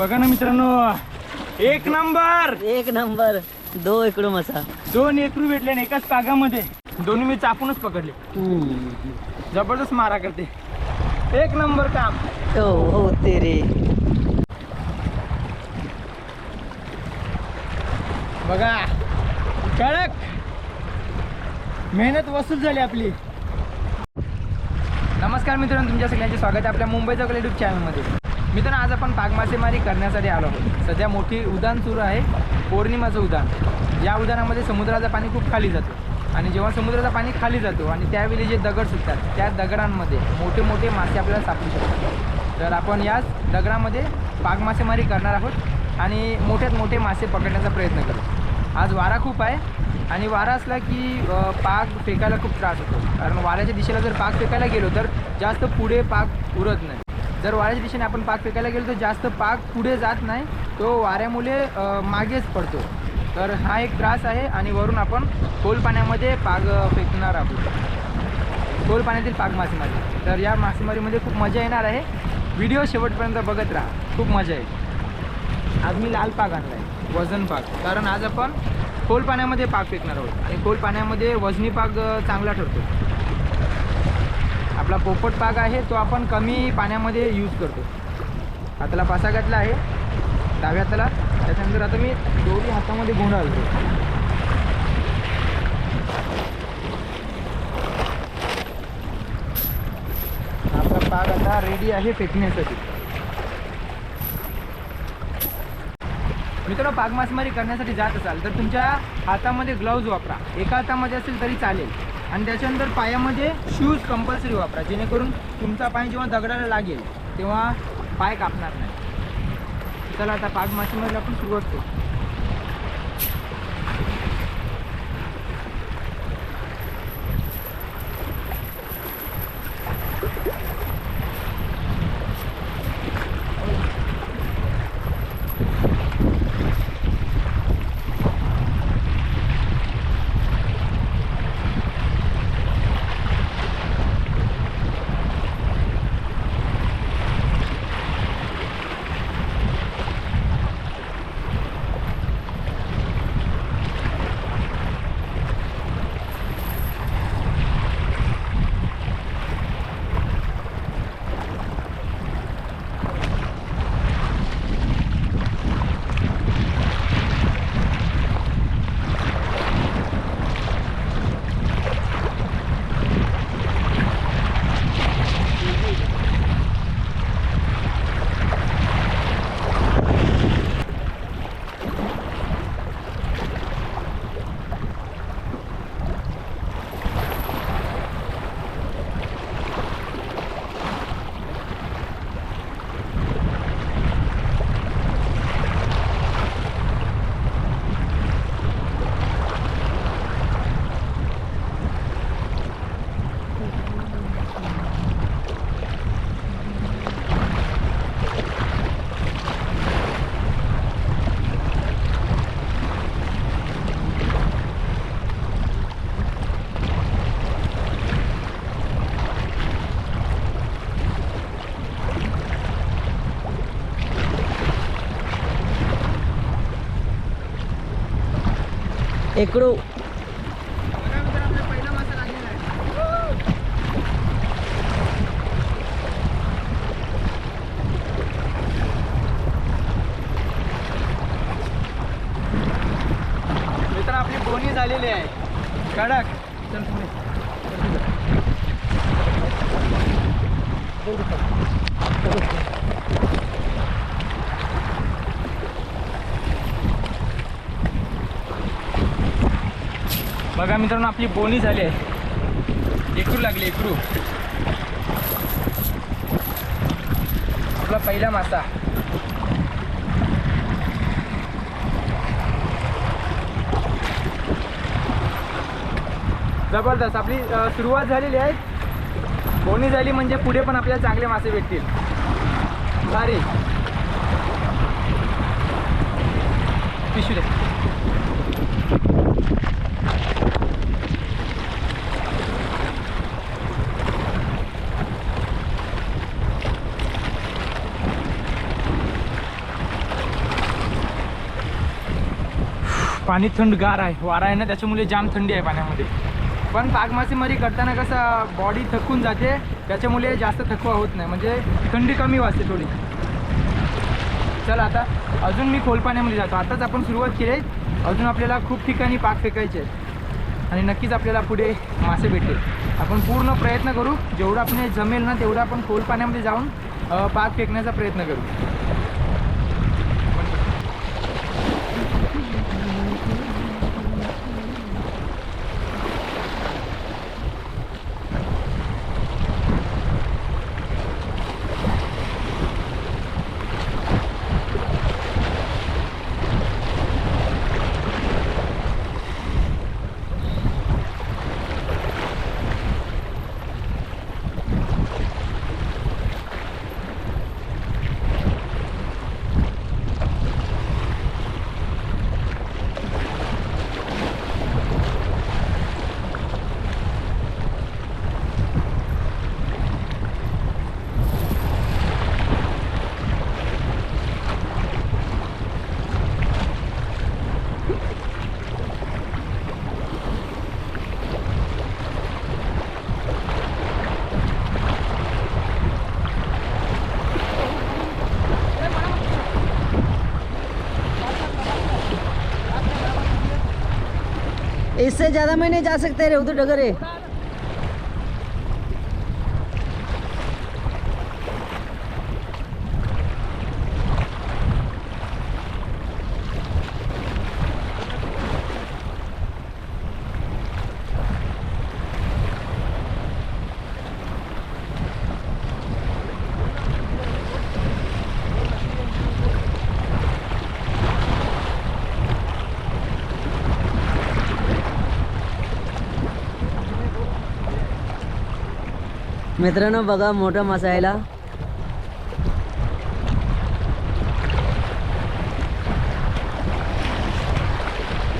बघा ना मित्रांनो एक नंबर! एक नंबर. दो इकडं मसा दोन एकरू भेटले आणि एकाच पागामध्ये दोन्ही मी चापूनच पकडले. जबरदस्त मारा करते. एक नंबर काम. हो हो ते रे. बघा. कडक. मेहनत वसूल झाली आपली. नमस्कार मित्रांनो तुमच्या सगळ्यांचे स्वागत आहे आपल्या मुंबईचा युट्यूब चॅनलमध्ये मित्रांनो आज आपण पाग मासेमारी करण्यासाठी आलो आहोत. सध्या मोठी उदान सुरू आहे. पौर्णिमाचं उदान या उदानामध्ये समुद्राचं पाणी खूप खाली जातो. आणि जेव्हा समुद्राचं पाणी खाली जातो आणि त्यावेळी जे दगड सुटतात त्या दगडांमध्ये मोठे मोठे मासे आपल्याला सापडू शकतात. तर आपण याच दगडामध्ये पाग मासेमारी करणार आहोत आणि मोठ्यात मोठे मासे पकडण्याचा प्रयत्न करू. आज वारा खूप आहे आणि वारा असला की पाक पाग फेकायला खूप त्रास होतो. कारण वाऱ्याच्या दिशेला जर पाग फेकायला गेलो तर जास्त पुढे पाग उरत नाही. जर वाऱ्याच्या दिशेने आपण पाग फेकायला गेलो तर जास्त पाक पुढे जात नाही. तो वाऱ्यामुळे मागेच पडतो. तर हा एक त्रास आहे आणि वरून आपण खोल पाण्यामध्ये पाग फेकणार आहोत. खोल पाण्यातील पाग मासेमारी. तर या मासेमारीमध्ये खूप मजा येणार आहे. व्हिडिओ शेवटपर्यंत बघत राहा. खूप मजा येईल. आज मी लाल पाग आणला आहे वजन पाग कारण आज आपण खोल पाण्यामध्ये पाग फेकणार आहोत. आणि खोल पाण्यामध्ये वजनी पाग चांगला ठरतो. आपला पोपट पाग आहे तो आपण कमी पाण्यामध्ये यूज करतो. हाताला पासा घातला आहे. डाव्या हाताला. त्याच्यानंतर आता मी दोन्ही हातामध्ये गोंडा घालतो आपला पाग आता रेडी आहे फेकण्यासाठी. मित्रांनो पाग मासेमारी करण्यासाठी जात असाल तर तुमच्या हातामध्ये ग्लव्ज वापरा. एका हातामध्ये असेल तरी चालेल. आणि त्याच्यानंतर पायामध्ये शूज कंपल्सरी वापरा. जेणेकरून तुमचा पाय जेव्हा दगडाला लागेल तेव्हा पाय कापणार नाही. चला आता पाग मासेमध्ये आपण सुरुवात करू. इकडं बघा मित्रांनो, आपला पहिला मासा लागलेला आहे. मित्र आपली बोनी झालेली आहे कडक चल पुढे. बघा मित्रांनो आपली बोनी झाली आहे. एकरू लागली एकरू. आपला पहिला मासा. जबरदस्त आपली सुरुवात झालेली आहे. बोनी झाली म्हणजे पुढे पण आपल्याला चांगले मासे भेटतील. भारी पिशू दे पाणी थंडगार आहे वारा आहे ना त्याच्यामुळे जाम थंडी आहे पाण्यामध्ये. पण पाक मासेमारी करताना कसं बॉडी थकून जाते त्याच्यामुळे जास्त थकवा होत नाही. म्हणजे थंडी कमी वाजते थोडी. चला आता अजून मी खोल पाण्यामध्ये जातो. आताच आपण सुरुवात केली. आहे अजून आपल्याला खूप ठिकाणी पाक फेकायचे आहेत. आणि नक्कीच आपल्याला पुढे मासे भेटेल आपण पूर्ण प्रयत्न करू. जेवढं आपण जमेल ना तेवढं आपण खोल पाण्यामध्ये जाऊन पाक फेकण्याचा प्रयत्न करू. इससे ज्यादा मैं नहीं जा सकते रे उधर डगर है। मित्रांनो बघा मोठा मसायला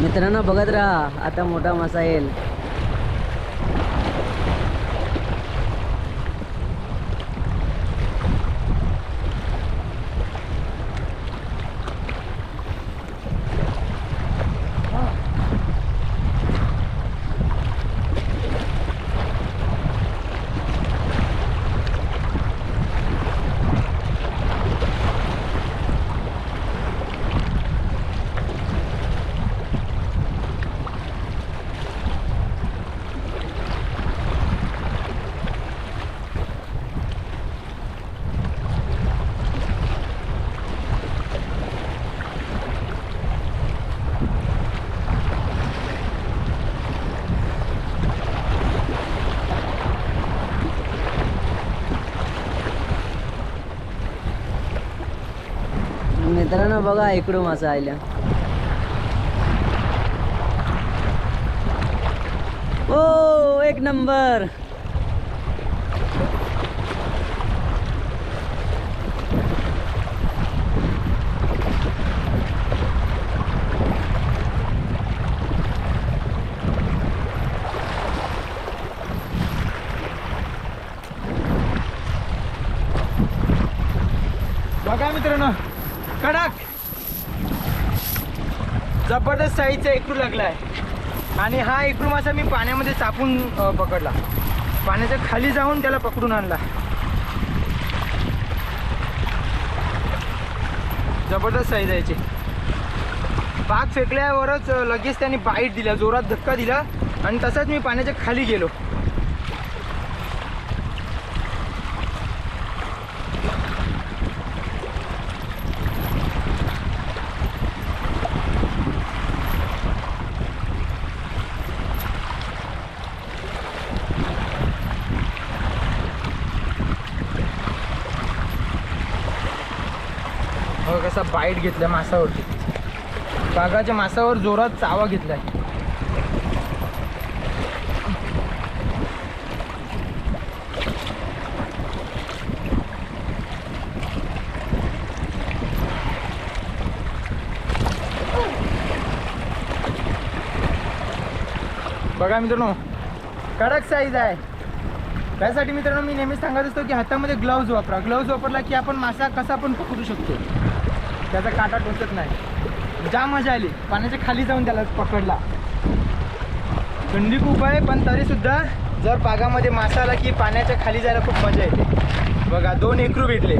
मित्रांनो बघत राहा आता मोठा मसा येईल. मित्रांनो बघा इकडून मासा आयला. ओ एक नंबर. बघा मित्रांनो कडक. जबरदस्त साईजचा एकरू लागलाय. आणि हा एकरू मासा मी पाण्यामध्ये चापून पकडला. पाण्याच्या खाली जाऊन त्याला पकडून आणला. जबरदस्त साईज आहे पाक फेकल्यावरच लगेच त्याने बाईट दिला जोरात धक्का दिला. आणि तसाच मी पाण्याच्या खाली गेलो. असा बाईट घेतलाय मासावरती. कागाच्या मासावर जोरात चावा घेतलाय. बघा मित्रांनो कडक साईज आहे. त्यासाठी मित्रांनो मी नेहमीच सांगत असतो की हातामध्ये ग्लव्ज वापरा. ग्लव्ज वापरला की आपण मासा कसा पण पकडू शकतो. त्याचा काटा टोचत नाही. जा मजा आली. पाण्याच्या खाली जाऊन त्याला पकडला. थंडी खूप आहे पण तरीसुद्धा जर पागामध्ये मासा आला की पाण्याच्या खाली जायला खूप मजा येते. बघा दोन एकरू भेटले.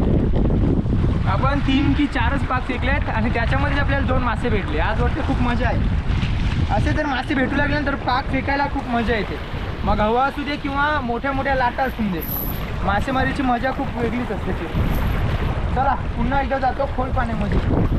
आपण तीन की चारच पाक फेकलेत आणि त्याच्यामध्येच आपल्याला दोन मासे भेटले. आज वाटते खूप मजा आहे. असे जर मासे भेटू लागले तर पाक फेकायला खूप मजा येते. मग हवा असू दे किंवा मोठ्या मोठ्या लाटा असू दे मासेमारीची मजा खूप वेगळीच असते. ती चला पुन्हा एकदा जातो खोल पाण्यामध्ये.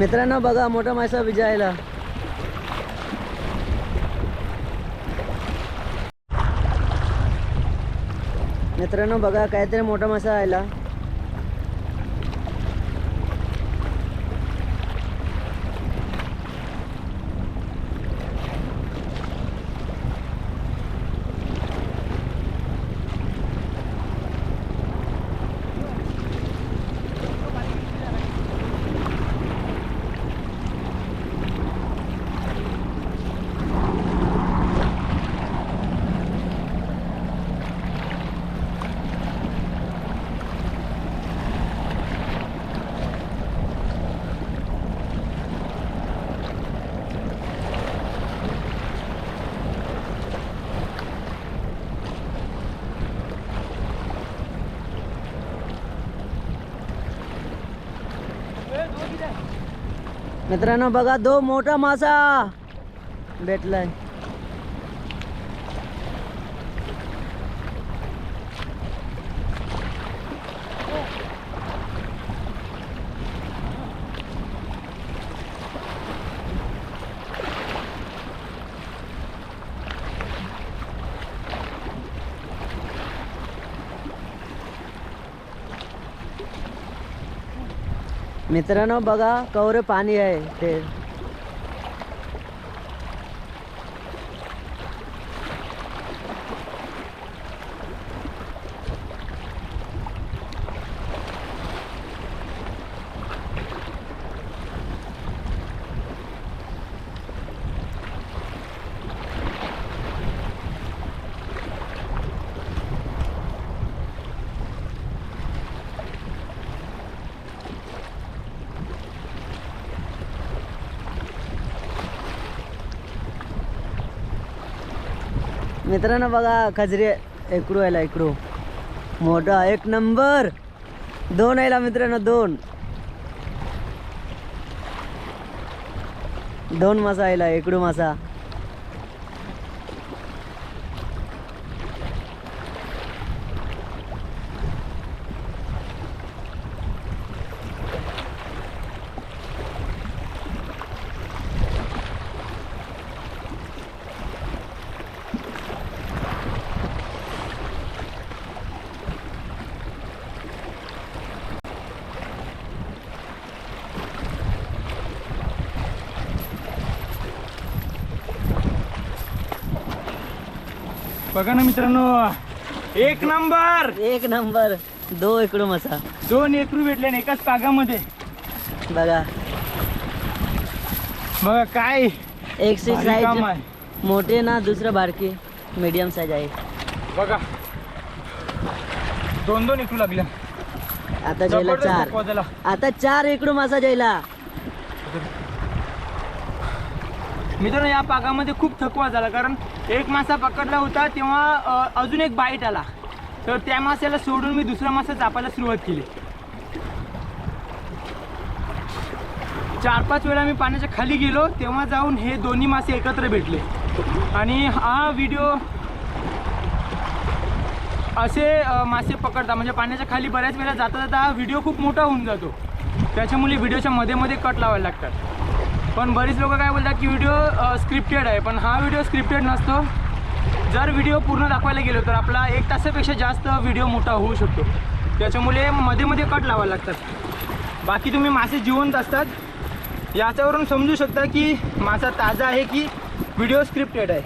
मित्रांनो बघा मोठा मासा विजायला. मित्रांनो बघा काहीतरी मोठा मासा आयला मित्रांनो बघा दो मोठा मासा. भेटलाय. मित्रांनो बघा कवरे पाणी आहे ते. मित्रांनो बघा खजरी इकडू यायला इकडू. मोठा एक नंबर. दोन यायला मित्रांनो दोन. दोन मासा यायला इकडू मासा. बघा ना मित्रांनो एक नंबर! एक नंबर. दो इकडू मासा दोन एकरू भेटले आणि एकाच पागामध्ये बघा. बघा काय एक सी भारी काम साईज मोठे ना दुसरं बारकी मीडियम साईज आहे. बघा. दोन दोन एकरू लागल्या आता जायला जबरदस्त चार. आता चार इकडू मासा जायला मित्रांनो या पागामध्ये खूप थकवा झाला कारण एक मासा पकडला होता तेव्हा अजून एक बाईट आला. तर त्या माशाला सोडून मी दुसरा मासा चापायला सुरुवात केली. चार पाच वेळा मी पाण्याच्या खाली गेलो तेव्हा जाऊन हे दोन्ही मासे एकत्र भेटले. आणि हा व्हिडिओ असे मासे पकडता म्हणजे पाण्याच्या खाली बऱ्याच वेळा जाता जाता हा व्हिडिओ खूप मोठा होऊन जातो. त्याच्यामुळे व्हिडिओच्या मध्ये मध्ये कट लावायला लागतात. पण बरीच लोक काय बोलतात की व्हिडिओ स्क्रिप्टेड आहे. पण हा व्हिडिओ स्क्रिप्टेड नसतो. जर व्हिडिओ पूर्ण दाखवायला गेलो तर आपला एक तासापेक्षा जास्त व्हिडिओ मोठा होऊ शकतो. त्याच्यामुळे मध्ये मध्ये कट लावायला लागतात. बाकी तुम्ही मासे जिवंत असतात. याच्यावरून समजू शकता की मासा ताजा आहे की व्हिडिओ स्क्रिप्टेड आहे.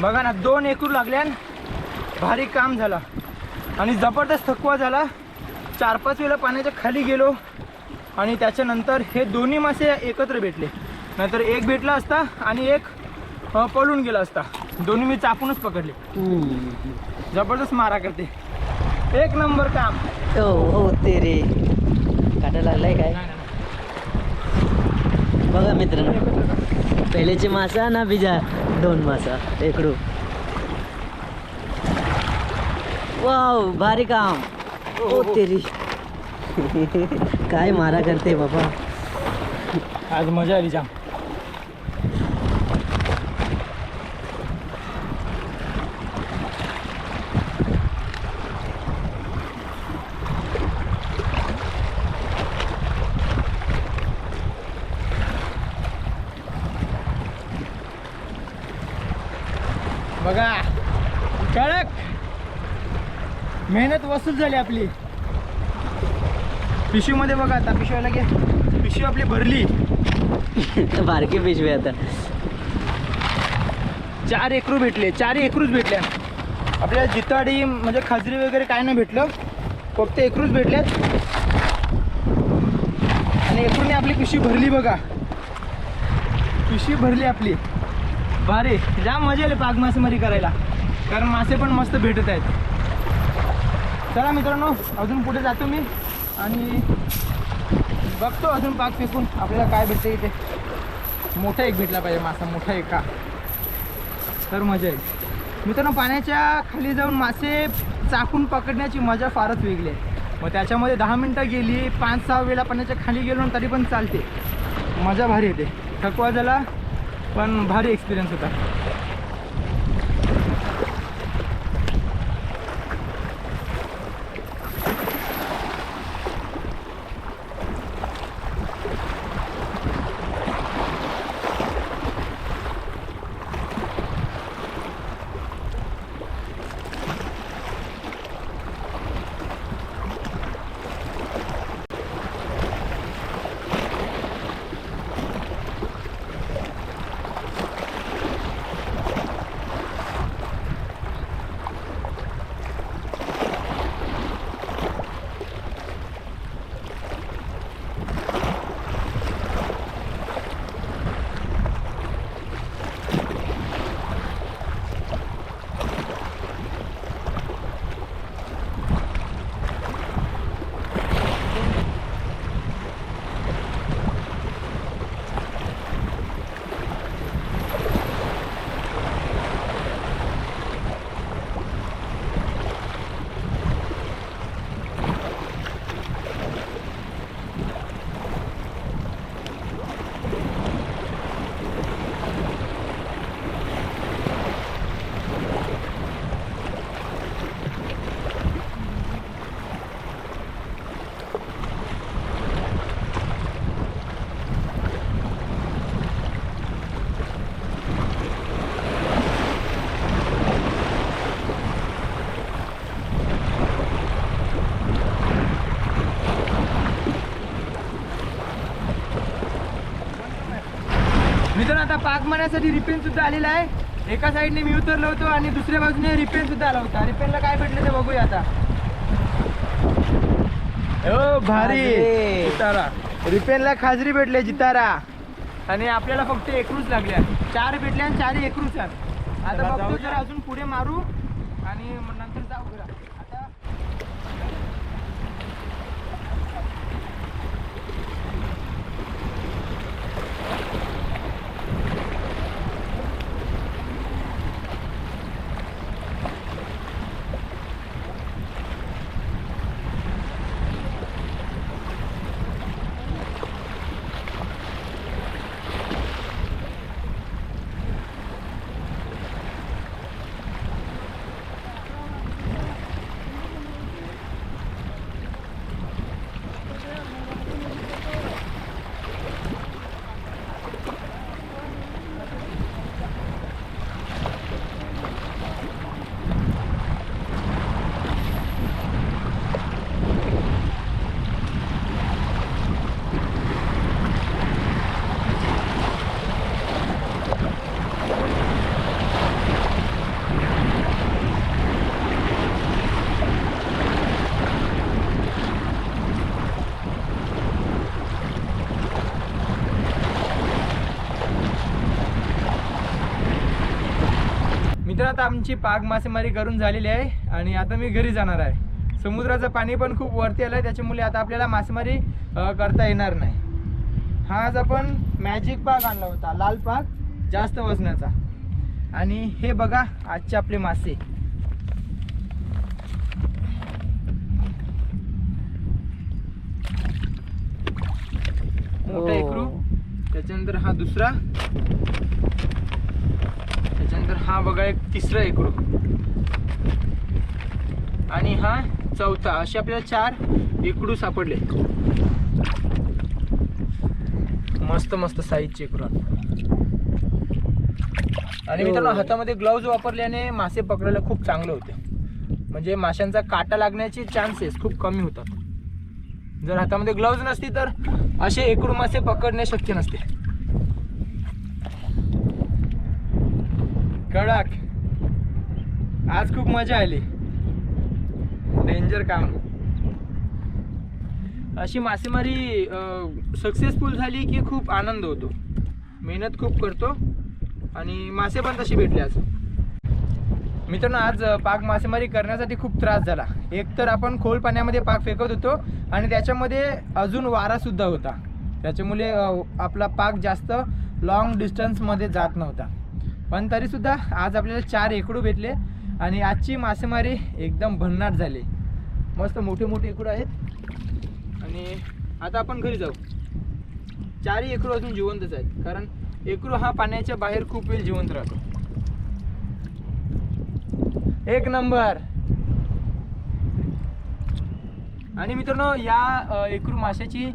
बघा ना दोन एकूर लागल्यान भारी काम झाला. आणि जबरदस्त थकवा झाला. चार पाच वेळा पाण्याच्या खाली गेलो. आणि त्याच्यानंतर हे दोन्ही मासे एकत्र भेटले. नाहीतर एक भेटला असता आणि एक पळून गेला असता. दोन्ही मी चापूनच पकडले. जबरदस्त मारा करते. एक नंबर काम. ओ हो ते रे. काटा लागलाय काय? बघा मित्रांनो. पहिलेचे मासा ना बिजा दोन मासा. इकडू. वाव भारी काम. ओ तेरी काय मारा करते बाबा. आज मजा आली जाम. बघा कडक मेहनत वसूल झाली आपली. पिशवीमध्ये बघा आता पिशव्याला घे. पिशवी आपली भरली. बारकी पिशवी आता. चार एकरू भेटले चार एकरूच भेटल्या. आपल्याला जिताडी म्हणजे खाजरी वगैरे काय नाही भेटलं. फक्त एकरूच भेटल्यात. आणि एकरूने आपली पिशवी भरली बघा. पिशवी भरली आपली. भारी. जाम मजा आली पाग मासेमारी करायला. कारण मासे पण मस्त भेटत आहेत. चला मित्रांनो अजून पुढे जातो मी. आणि बघतो अजून पाक फेकून आपल्याला काय भेटते इथे. मोठा एक भेटला पाहिजे मासा मोठा एक. का तर मजा येईल. मित्रांनो पाण्याच्या खाली जाऊन मासे चाकून पकडण्याची मजा फारच वेगळी आहे. मग त्याच्यामध्ये दहा मिनटं गेली पाच सहा वेळा पाण्याच्या खाली गेलो तरी पण चालते. मजा भारी येते. थकवा झाला पण भारी एक्सपिरियन्स होता. मित्रांनो आता पाक मारण्यासाठी रिपेन सुद्धा आलेला आहे. एका साईडने मी उतरलो होतो आणि दुसऱ्या बाजूने रिपेन सुद्धा आला होता. रिपेनला काय भेटलं ते बघूया आता. हो भारी. जितारा. रिपेनला खाजरी भेटले जितारा. आणि आपल्याला फक्त एकरूच लागल्या. चार भेटल्या आणि चार एकरूच आहेत. आता बघतो जरा अजून पुढे मारू. आणि आता आमची पाग मासेमारी करून झालेली आहे आणि आता मी घरी जाणार आहे. समुद्राचं पाणी पण खूप वरती आलं आहे त्याच्यामुळे आता आपल्याला मासेमारी करता येणार नाही. हा आज आपण मॅजिक पाग आणला होता लाल पाग जास्त वजनाचा. आणि हे बघा आजचे आपले मासे. मोठा हो. एकरू त्याच्यानंतर हा दुसरा. त्याच्यानंतर हा बघा एक तिसरा एकरू आणि हा चौथा असे आपल्याला चार इकडू सापडले. मस्त मस्त साईजचे इकडू आणि मित्रांनो. हातामध्ये ग्लाउज वापरल्याने मासे पकडायला खूप चांगले होते. म्हणजे माशांचा काटा लागण्याचे चान्सेस खूप कमी होतात. जर हातामध्ये ग्लाउज नसती तर असे एकूण मासे पकडणे शक्य नसते. कडक. आज खूप मजा आली. डेंजर काम. अशी मासेमारी सक्सेसफुल झाली की खूप आनंद होतो. मेहनत खूप करतो आणि मासे पण तशी भेटले आज. मित्रांनो आज पाक मासेमारी करण्यासाठी खूप त्रास झाला. एक तर आपण खोल पाण्यामध्ये पाक फेकत होतो आणि त्याच्यामध्ये अजून वारासुद्धा होता. त्याच्यामुळे आपला पाक जास्त लॉंग डिस्टन्समध्ये जात नव्हता. पण तरीसुद्धा आज आपल्याला चार एकडू भेटले आणि आजची मासेमारी एकदम भन्नाट झाली. मस्त मोठे मोठे एकडू आहेत. आणि आता आपण घरी जाऊ. चारही एकरू अजून जिवंतच आहेत. कारण एकरू हा पाण्याच्या बाहेर खूप वेळ जिवंत राहतो. एक नंबर. आणि मित्रांनो या एकरू माशाची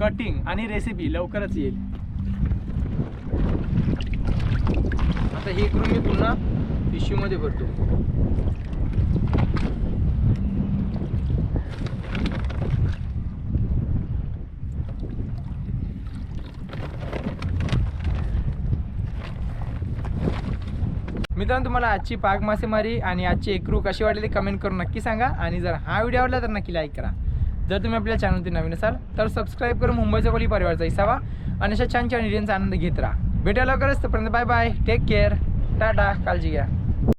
कटिंग आणि रेसिपी लवकरच येईल. आता हे एकरू मी पुन्हा पिशवीमध्ये भरतो. मित्रांनो तुम्हाला आजची पाक मासेमारी आणि आजची एकरू कशी वाटली ते कमेंट करून नक्की सांगा आणि जर हा व्हिडिओ आवडला तर नक्की लाईक करा. जर तुम्ही आपल्या चॅनलवरती नवीन असाल तर सबस्क्राईब करून मुंबईचा कोली परिवारचा हिसावा आणि अशा छान छान व्हिडिओचा आनंद घेत राहा. भेटायला लवकरच. तोपर्यंत bye bye take care tata काळजी घ्या.